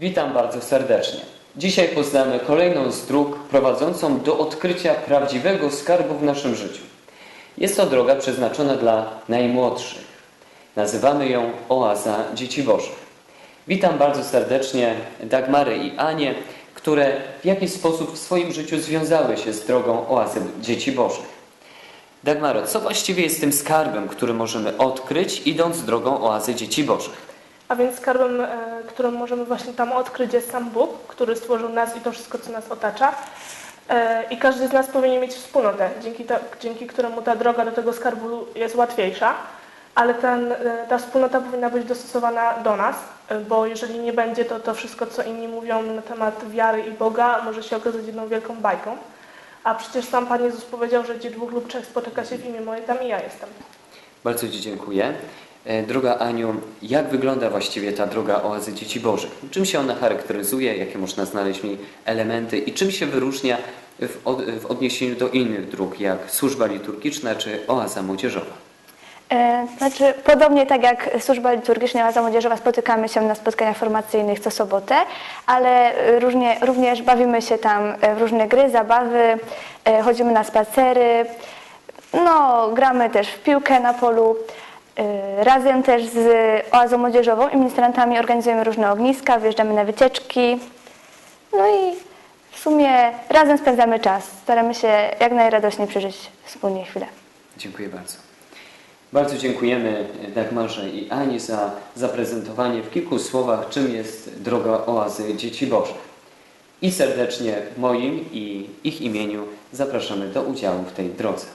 Witam bardzo serdecznie. Dzisiaj poznamy kolejną z dróg prowadzącą do odkrycia prawdziwego skarbu w naszym życiu. Jest to droga przeznaczona dla najmłodszych. Nazywamy ją Oaza Dzieci Bożych. Witam bardzo serdecznie Dagmarę i Anię, które w jakiś sposób w swoim życiu związały się z drogą Oazy Dzieci Bożych. Dagmaro, co właściwie jest tym skarbem, który możemy odkryć, idąc drogą Oazy Dzieci Bożych? A więc skarbem, e, którym możemy właśnie tam odkryć jest sam Bóg, który stworzył nas i to wszystko, co nas otacza. E, I każdy z nas powinien mieć wspólnotę, dzięki, ta, dzięki któremu ta droga do tego skarbu jest łatwiejsza. Ale ten, e, ta wspólnota powinna być dostosowana do nas, bo jeżeli nie będzie, to to wszystko, co inni mówią na temat wiary i Boga, może się okazać jedną wielką bajką. A przecież sam Pan Jezus powiedział, że gdzie dwóch lub trzech spotyka się w imię moje, tam i ja jestem. Bardzo Ci dziękuję. E, Droga Aniu, jak wygląda właściwie ta droga Oazy Dzieci Bożych? Czym się ona charakteryzuje? Jakie można znaleźć w niej elementy? I czym się wyróżnia w, od, w odniesieniu do innych dróg, jak służba liturgiczna czy Oaza Młodzieżowa? E, Znaczy, podobnie tak jak służba liturgiczna Oaza Młodzieżowa spotykamy się na spotkaniach formacyjnych co sobotę, ale różnie, również bawimy się tam e, w różne gry, zabawy, chodzimy na spacery, no, gramy też w piłkę na polu. E, Razem też z Oazą Młodzieżową i ministrantami organizujemy różne ogniska, wyjeżdżamy na wycieczki. No i w sumie razem spędzamy czas. Staramy się jak najradośniej przeżyć wspólnie chwilę. Dziękuję bardzo. Bardzo dziękujemy Dagmarze i Ani za zaprezentowanie w kilku słowach, czym jest droga Oazy Dzieci Bożych. I serdecznie moim i ich imieniu zapraszamy do udziału w tej drodze.